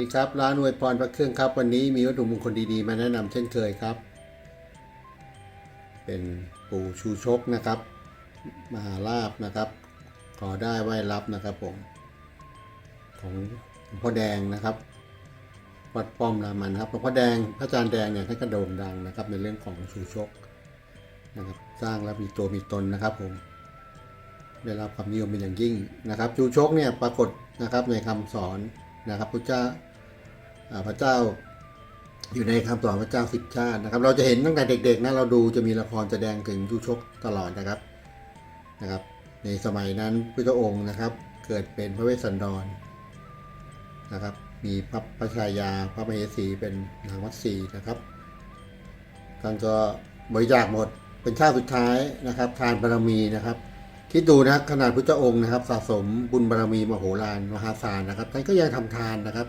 สวัสดีครับร้านอวยพรพระเครื่องครับวันนี้มีวัตถุมงคลดีๆ มาแนะนำเช่นเคยครับ เป็นปู่ชูชกนะครับ มหาลาบนะครับ ขอได้ไหว้รับนะครับผม ของหลวงพ่อแดงนะครับ วัดป้อมรามันครับหลวงพ่อแดงพระอาจารย์แดงเนี่ยท่านก็โด่งดังนะครับ ในเรื่องของชูชกนะครับ สร้างแล้วมีตัวมีตนนะครับผมได้รับความนิยมเป็นอย่างยิ่งนะครับชูชกเนี่ยปรากฏนะครับในคำสอนนะครับพระเจ้า พระเจ้าอยู่ในคำสอนพระเจ้าสิบชาตินะครับ เราจะเห็นตั้งแต่เด็กๆนะเราดูจะมีละครแสดงถึงชูชกตลอดนะครับนะครับ ในสมัยนั้นพระองค์นะครับ เกิดเป็นพระเวสสันดรนะครับ มีพระพระชายาพระมเหสีเป็นนางวัดศรีนะครับท่านก็บริจาคหมดเป็นชาติสุดท้ายนะครับ ทานบารมีนะครับ คิดดูนะขนาดพุทธองค์นะครับ สะสมบุญบารมีมโหฬารมหาศาลนะครับท่านก็ยังทำทานนะครับ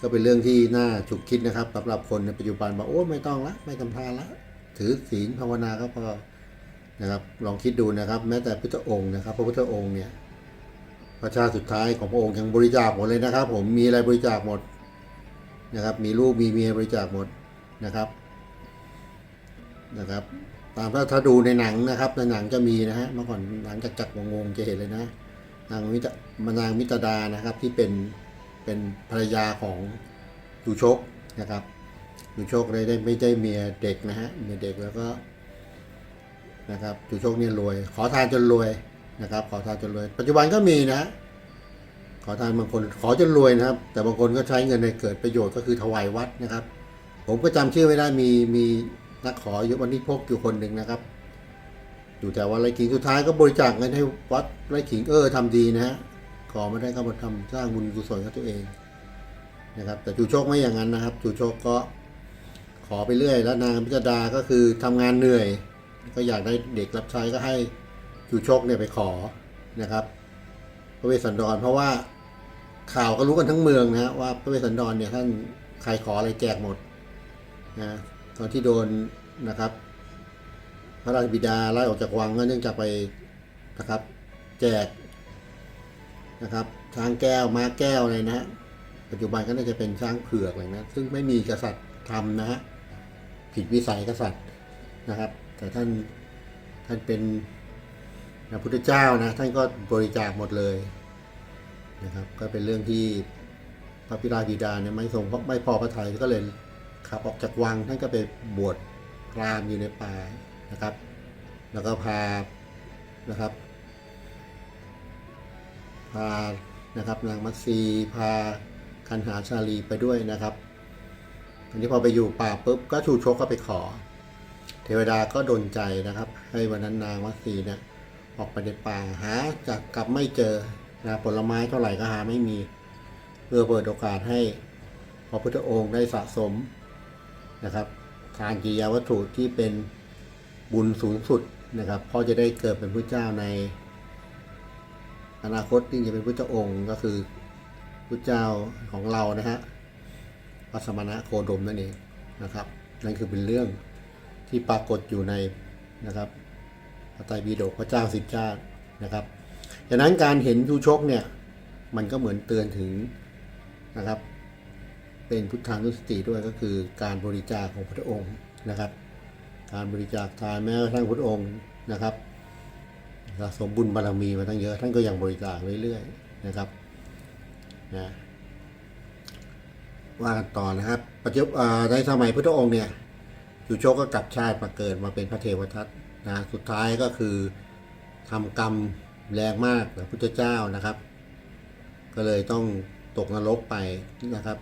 ก็เป็นเรื่องที่น่าฉุกคิดนะครับสำหรับคนในปัจจุบันบอกโอ้ไม่ต้องละไม่ทำทานละ ถือศีลภาวนาก็พอนะครับ ลองคิดดูนะครับ แม้แต่พุทธองค์นะครับ พระพุทธองค์เนี่ยประชาติสุดท้ายของพระองค์ยังบริจาคหมดเลยนะครับ ผมมีอะไรบริจาคหมดนะครับ มีลูกมีเมียบริจาคหมดนะครับนะครับ ตามถ้าถ้าดูในหนังนะครับในหนังจะมีนะฮะเมื่อก่อนหนังจักจักวงศ์จะเห็นเลยนะนางมิตรนางมิตรดานะครับที่เป็น เป็นภรรยาของยูโชกนะครับยูโชกเลยได้ไม่ได้เมียเด็กนะฮะเมียเด็กแล้วก็นะครับยูโชกเนี่ยรวย ขอทานจนรวยนะครับ ขอทานจนรวย ปัจจุบันก็มีนะ ขอทานบางคนขอจนรวยนะครับ แต่บางคนก็ใช้เงินในเกิดประโยชน์ก็คือถวายวัดนะครับ ผมก็จำชื่อไม่ได้มีมีนักขออยู่วันนี้พกอยู่คนหนึ่งนะครับอยู่แต่ว่าไรขิงสุดท้ายก็บริจาคเงินให้วัดไรขิงเออทำดีนะฮะ ขอไม่ได้ก็มาทำสร้างบุญกุศลกับตัวเองนะครับ แต่จูโชคไม่อย่างนั้นนะครับจูโชคก็ขอไปเรื่อย แล้วนางพิจดาก็คือทำงานเหนื่อย ก็อยากได้เด็กรับใช้ก็ให้จูโชคเนี่ยไปขอนะครับ พระเวสสันดร เพราะว่าข่าวก็รู้กันทั้งเมืองนะฮะว่าพระเวสสันดรเนี่ยท่านใครขออะไรแจกหมดนะตอนที่โดนนะครับ พระราชบิดาไล่ออกจากวังก็เนื่องจากไปนะครับ แจก นะครับช้างแก้วม้าแก้วอะไรนะฮะปัจจุบันก็น่าจะเป็นช้างเผือกอะไรนะซึ่งไม่มีกษัตริย์ทำนะฮะผิดวิสัยกษัตริย์นะครับ แต่ท่านท่านเป็นพระพุทธเจ้านะท่านก็บริจาคหมดเลยนะครับก็เป็นเรื่องที่พระพิราบิดาเนี่ยไม่ทรงไม่พอพระทัยก็เลยขับออกจากวังท่านก็ไปบวชพรามอยู่ในป่านะครับ แล้วก็พานะครับานะครับนางมัตสีพาคันหาชาลีไปด้วยนะครับอันนี้พอไปอยู่ป่าปุ๊บก็ชูชกก็ไปขอ เทวดาก็ดนใจนะครับ ให้วันนั้นนางมัตสีเนี่ยออกไปในป่าหาจากกลับไม่เจอนะผลไม้เท่าไหร่ก็หาไม่มีเพื่อเปิดโอกาสให้พระพุทธองค์ได้สะสมนะครับทานกิริยาวัตถุที่เป็นบุญสูงสุดนะครับเพราะจะได้เกิดเป็นพระเจ้าใน อนาคตที่จะเป็นพระเจ้าองค์ก็คือพระเจ้าของเรานะฮะพระสมณะโคดมนั่นเองนะครับ นั่นคือเป็นเรื่องที่ปรากฏอยู่ในนะครับพระไตรปิฎกพระเจ้าสิบชาตินะครับดังนั้นการเห็นชูชกเนี่ยมันก็เหมือนเตือนถึงนะครับ เป็นพุทธานุสติด้วยก็คือการบริจาคของพระองค์นะครับ การบริจาคทานแม้กระทั่งพระองค์นะครับ สะสมบุญบารมีมาตั้งเยอะ ท่านก็ยังบริจาคเรื่อยๆนะครับนะว่ากันต่อนะครับปัจจุบันในสมัยพุทธองค์เนี่ยสุโชคก็กลับชาติมาเกิดมาเป็นพระเทวทัตนะสุดท้ายก็คือทำกรรมแรงมากนะพุทธเจ้านะครับ ก็เลยต้องตกนรกไปนะครับ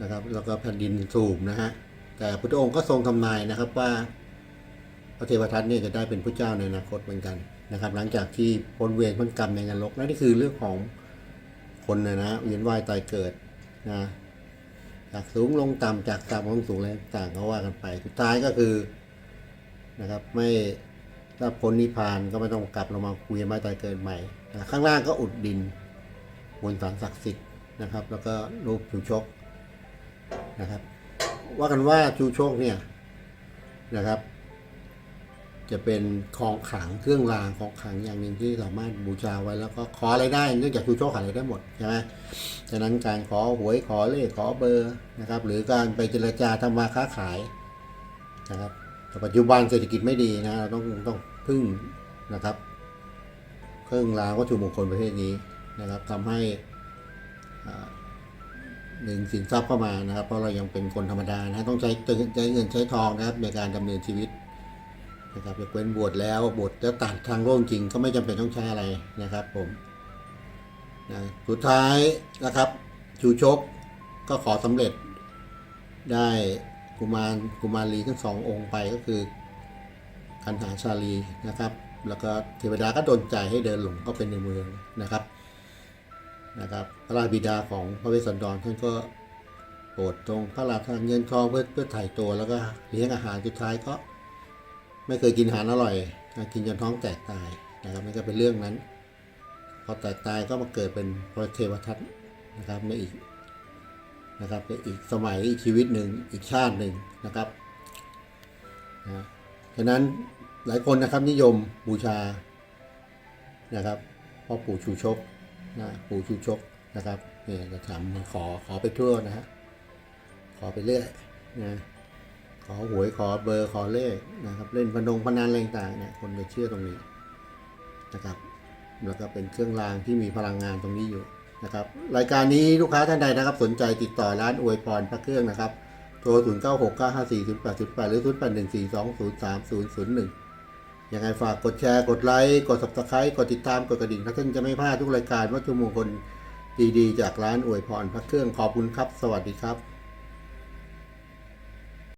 นะครับ แล้วก็แผ่นดินสูบนะฮะแต่พุทธองค์ก็ทรงทำนายนะครับว่า ระเทวทัตเนี่ยจะได้เป็นพระเจ้าในอนาคตเหมือนกันนะครับ หลังจากที่พ้นเวรพ้นกรรมในนรกและนี่คือเรื่องของคนนะนะเวียนว่ายตายเกิดนะจากสูงลงต่ำจากต่ำลงสูงอะไรต่างก็ว่ากันไปสุดท้ายก็คือนะครับไม่ถ้าพ้นนิพพานก็ไม่ต้องกลับลงมาคุยนว่าตายเกิดใหม่นะข้างล่างก็อุดดินบนสารศักดิ์สิทธิ์นะครับ แล้วก็รูปชูชกนะครับ ว่ากันว่าชูชคเนี่ยนะครับ จะเป็นของขลังเครื่องรางของขลังอย่างหนึ่งที่สามารถบูชาไว้แล้วก็ขออะไรได้เนื่องจากชูโชคหาอะไรได้หมดใช่ไหมฉะนั้นการขอหวยขอเลขขอเบอร์นะครับ หรือการไปเจรจาทำมาค้าขายนะครับแต่ปัจจุบันเศรษฐกิจไม่ดีนะเราต้องต้องพึ่งนะครับ เครื่องรางวัตถุมงคลประเภทนี้นะครับทำให้หนึ่งสินทรัพย์เข้ามานะครับ เพราะเรายังเป็นคนธรรมดานะต้องใช้ใช้เงินใช้ทองนะครับในการดำเนินชีวิต นะครับยกเว้นบวชแล้วบวชแล้วตัดทางโลกจริงก็ไม่จำเป็นต้องใช้อะไรนะครับผมนะสุดท้ายนะครับชูชกก็ขอสำเร็จได้กุมารกุมารีทั้งสององค์ไปก็คือคันหาชาลีนะครับ แล้วก็เทวดาก็ดนใจให้เดินหลงก็เป็นในเมืองนะครับนะครับ พระราชบิดาของพระเวสสันดรท่านก็โปรดตรงพระราชทานเงินทองเพื่อเพื่อถ่ายตัวแล้วก็เลี้ยงอาหารสุดท้ายก็ ไม่เคยกินอาหารอร่อย กินจนท้องแตกตายนะครับนั่นก็เป็นเรื่องนั้น พอแตกตายก็มาเกิดเป็นพระเทวทัตนะครับในอีกนะครับในอีกสมัยอีกชีวิตหนึ่งอีกชาติหนึ่งนะครับนะฉะนั้นหลายคนนะครับนิยมบูชานะครับพ่อปู่ชูชกนะปู่ชูชกนะครับเนี่ยจะทำขอขอไปทั่วนะฮะขอไปเรื่อยนะ ขอหวยขอเบอร์ขอเลขนะครับ เล่นพนงพนันอะไรต่างๆเนี่ยคนจะเชื่อตรงนี้นะครับ แล้วก็เป็นเครื่องรางที่มีพลังงานตรงนี้อยู่นะครับ รายการนี้ลูกค้าท่านใดนะครับ สนใจติดต่อร้านอวยพรพระเครื่องนะครับโทร0 9 6 9 5 4 0 8 0 8หรือ0 8 1 4 2 0 3 0 0 1ยังไงฝากกดแชร์กดไลค์กด subscribe กดติดตามกดกระดิ่งถ้าท่านจะไม่พลาดทุกรายการวัตถุมงคลดีๆ จากร้านอวยพรพระเครื่องขอบคุณครับ สวัสดีครับ